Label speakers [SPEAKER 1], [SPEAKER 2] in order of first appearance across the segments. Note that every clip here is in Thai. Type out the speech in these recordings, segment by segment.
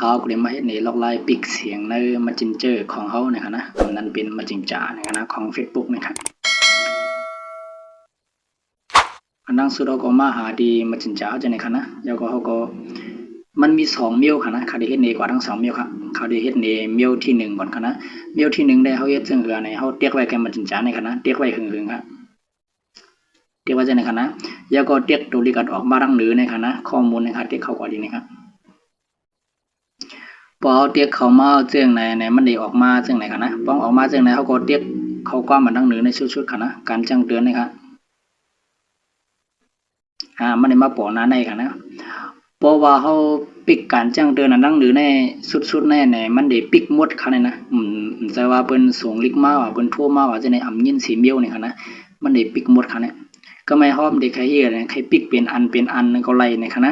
[SPEAKER 1] เขาก็เลยมาเฮ็ดในล็อกไลน์ปิกเสียงใน Messenger ของเขานะครับนะอันนั้นเป็น Messenger นะครับนะของ Facebook นะครับอันนั้นสุดเราก็มาหาดี Messenger จะนครับนะแล้วก็เขาก็มันมีสองเมลค่ะนะเขาได้เฮ็ดในกว่าทั้งสองเมลครับเขาได้เฮ็ดในเมลที่หนึ่งก่อนค่ะนะเมลที่หนึ่งได้เขาเฮ็ดซึ่งคือในเขาเตียกไว้แค่ Messenger ในค่ะนะเตียกไว้หึงๆครับเรียกว่าจะในคณะแล้วก็เรียกตัวลิกัดออกมาดังหรือในคณะข้อมูลนะครับเรียกเข้ากว่าดีนะครับ พอเรียกเขามาเรื่องไหนไหนมันได้ออกมาเรื่องไหนคณะป้องออกมาเรื่องไหนเขาก็เรียกเขาก็มาดังหรือในชุดๆคณะการแจ้งเตือนนะครับอ่ามันได้มาปอหน้าในคณะเพราะว่าเขาปิกการแจ้งเตือนอันดังหรือในสุดๆแน่ในมันได้ปิกมดค่ะเนี่ยนะอืมแต่ว่าเปิ้นส่งลิกมาว่าเปิ้นโทรมาว่าจะในอำยินสีเมียวนี่ค่ะนะมันได้ปิกมดค่ะเนี่ยก็ไม่ห้อมเด็กใครเฮียเนี่ยใครปิกเป็นอันเป็นอันก็ไล่ในคณะ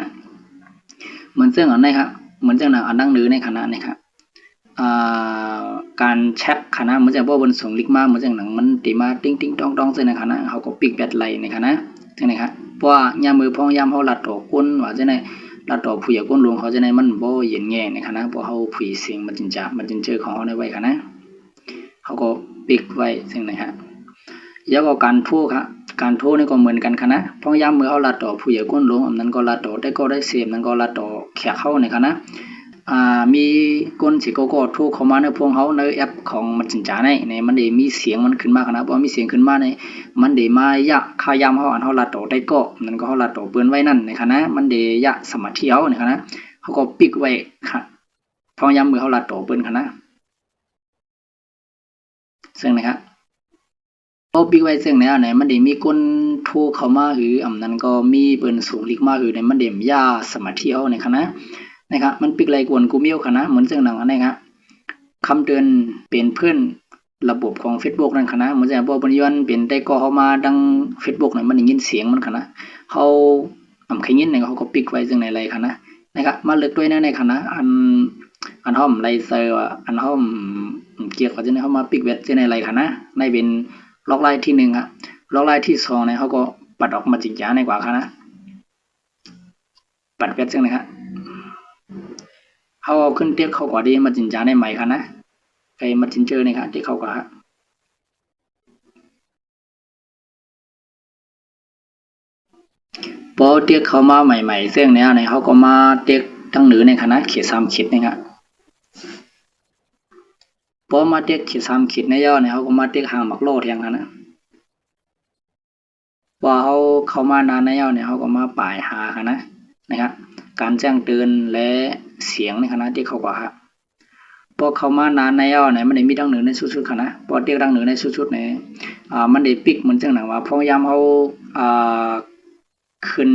[SPEAKER 1] เหมือนเรื่องอันนี้ครับ เหมือนเรื่องหนังอันดังหรือในคณะนี่ครับอ่าการแชทคณะเหมือนจะว่าบนส่งลิกมาเหมือนจะหนังมันตีมาติ้งติ้งต้องต้องเส้นในคณะเขาก็ปิกแบตไลในคณะใช่ไหมครับเพราะว่ายามมือพองยามเขาลัดต่อก้นว่าจะในลัดต่อผู้ใหญ่ก้นหลวงเขาจะในมันบ่เย็นแง่ในคณะเพราะเขาผู้เสียงมันจินจามันจินเจอของเขาในไว้คณะเขาก็ปิกไว้ซึ่งไหนฮะแล้วก็การพูดครับการโทรนี่ก็เหมือนกันคณะพ้องย้ำมือเอาลัดต่อผู้ใหญ่ก้นลงอันนั้นก็ลัดต่อได้ก็ได้เสียมนั้นก็ลัดต่อ แขกเข้าในคณะมีก้นสิโกโก้ทรเข้ามาในพวกเขาในแอปของมันสินจาในในมันได้มีเสียงมันขึ้นมาคณะพอมีเสียงขึ้นมาในมันได้มายะค่ายามเขาอันเขาลัดต่อได้ก็นั้นก็เขาลัดต่อเปิ้นไว้นั่นในคณะมันได้ยะสมาธิเอาในคณะเขาก็ปิกไว้ค่ะพองย้ำมือเขาลัดต่อเปิ้นคณะซึ่งนะครับ พอปิกไว้ซึ่งแนวไหนมันได้มีคนโทรเข้ามาหรืออำนั้นก็มีเปิ้นสูงลิกมาหรือในมันได้ยาสมาธิเอาในคณะนะครับมันปิกไรกวนกูเมียวคณะเหมือนซึ่งหนังอันครับคำเตือนเป็นเพื่อนระบบของ Facebook นั่นคณะเหมือนจะบ่บนย้อนเป็นได้ก็เข้ามาดัง Facebook นั่นมันได้ยินเสียงมันคณะเขาอำขยินเนี่ยเขาก็ปิกไว้ซึ่งในไรคณะนะครับมาเลือกด้วยนะในคณะอันอันห้อมไลเซอร์อันห้อมเกี่ยวกับจะในเขามาปิกเวทจะในไรคณะในเป็น ล็อกไลน์ที่หนึ่งอะล็อกไลน์ที่สองเนี่ยเขาก็ปัดออกมาจิงจ้าในกว่าค่ะนะปัดเพชรซึ่งนะครับเขาเอาขึ้นเทียบเข้ากว่าดีมาจิงจ้าในใหม่ค่ะนะใครมาจิงเจอเนี่ยค่ะที่เข้ากว่าฮะพอเตียกเขามาใหม่ๆซึ่งเนี่ยเนี่ยเขาก็มาเตียกทั้งหนือในคณะเขียนซ้ำคิดนะครับ พอมาเตียกขียนซ้ำคิดในย่อเนี่ยเขาก็มาเตียกหางมักโลดอย่างนั้นนะว่าเขาเข้ามานานในย่อเนี่ยเขาก็มาป่ายหาค่ะนะนะครับการแจ้งเตือนและเสียงในคณะที่เขากว่าครับพอเขามานานในย่อเนี่ยมันได้มีดังหนึ่งในชุดๆค่ะนะพอเรียกดังหนึ่งในชุดๆเนี่ยอ่ามันได้ปิกเหมือนจังหนังว่าพยายามเขาอ่าขึ้น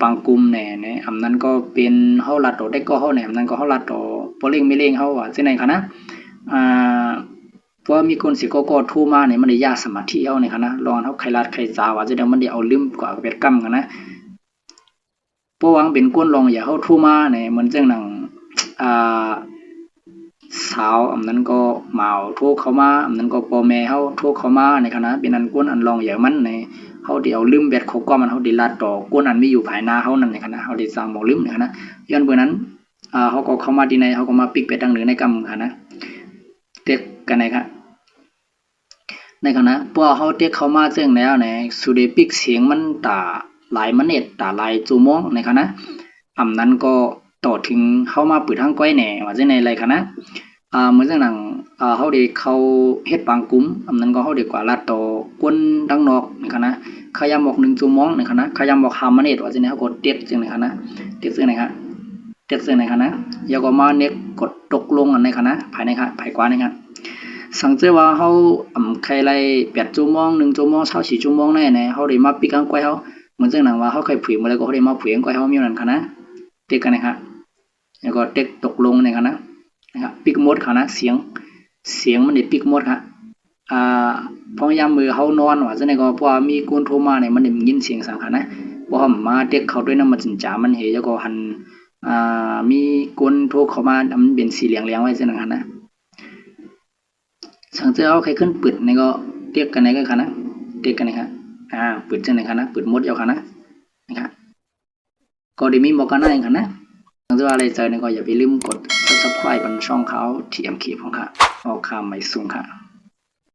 [SPEAKER 1] ปังกลุ่มเนี่ยเนี่ยอำนั้นก็เป็นเฮาลัดต่อได้ก็เฮาเนี่ยอำนั้นก็เฮาลัดต่อบ่เร่งไม่เร่งเฮาว่าจังได๋ค่ะนะ อ่าเพราะมีคนสิก็ก็โทรมาเนี่ยมันได้ยากสมาธิเอาเนี่ยค่ะนะลองเฮาใครลาดใครจาว่าจะได้มันได้เอาลืมกว่าเวทกรรมกันนะพระว่าเป็นก้นลองอย่าเฮาโทรมาเนี่ยเหมือนจังหนังอ่าสาวอำนั้นก็เมาโทรเขามาอำนั้นก็พ่อแม่เฮาโทรเขามาในคณะเป็นอันก้นอันลองอย่ามันในเฮาได้เอาลืมเบ็ดเขาก็มันเฮาได้ลาดต่อก้นอันไมีอยู่ภายหน้าเฮานั่นในคณะเฮาได้สร้างบ่ลืมในคณะย้อนเบื่อนั้นอ่าเฮาก็เข้ามาที่ในเฮาก็มาปิกไปดังหนึ่งในกรรมค่ะนะ เต็กกันไหนครับในคณะพอเขาเรียกเขามาซึ่งแล้วเนี่ยสุดปิกเสียงมันตาหลายมันเน็ตตาหลายจูมองในคณะอำนั้นก็ต่อถึงเข้ามาปืดทางก้อยแหน่ว่าจะในไรคณะอ่าเหมือนจังหนังอ่าเขาได้เขาเฮ็ดบางกลุ่มอำนั้นก็เขาได้กกว่าลาดต่อกวนดังนอกในคณะขยามบอก1จูมองในคณะขยามบอก5มเน็ตว่าจะในเขากดเต็ดจังในคณะเต็ดซึ่งในคณะเต็ดซึ่งในคณะ แล้วก็มาเน็กกดตกลงในคณะภายในค่ะภายกว่าในคณะสังเกตว่าเขาอ่ำใครไล่แปดชั่วโมงหนึ่งชั่วโมงเช้าสี่ชั่วโมงแน่เนี่ยเขาได้มาปีกันกวยเขาเหมือนเจ้าหนังว่าเขาเคยผืนมาแล้วก็เขาได้มาผืนกวยเขามีนั่นค่ะนะเต็กกันนะครับแล้วก็เต็กตกลงในค่ะนะนะครับปิกมดค่ะนะเสียงเสียงมันได้ปิกมดค่ะอ่าพอยามมือเขานอนว่าจะไหนก็เพราะว่ามีคนโทรมาเนี่ยมันได้ยินเสียงสังค่ะนะเพราะว่ามาเต็กเขาด้วยน้ำมันจินจามันเหยแล้วก็หัน อ่ามีคนโทรเข้ามามันเป็นสีเหลืองๆไว้เส้นนั้นนะสังเกตเอาใครขึ้นปืดในก็เรียกกันไหนก็ค่ะนะเรียกกันนะครับอ่าปืดจังไหนค่ะนะปืดมดเอาค่ะนะนะครับก็ด้มีบอกกันนั่นค่ะนะถ้าว่าอะไรเจอเนี่ยก็อย่าไปลืมกด subscribe บนช่องเขา TMK ของค่ะออกคำไม่สูงค่ะ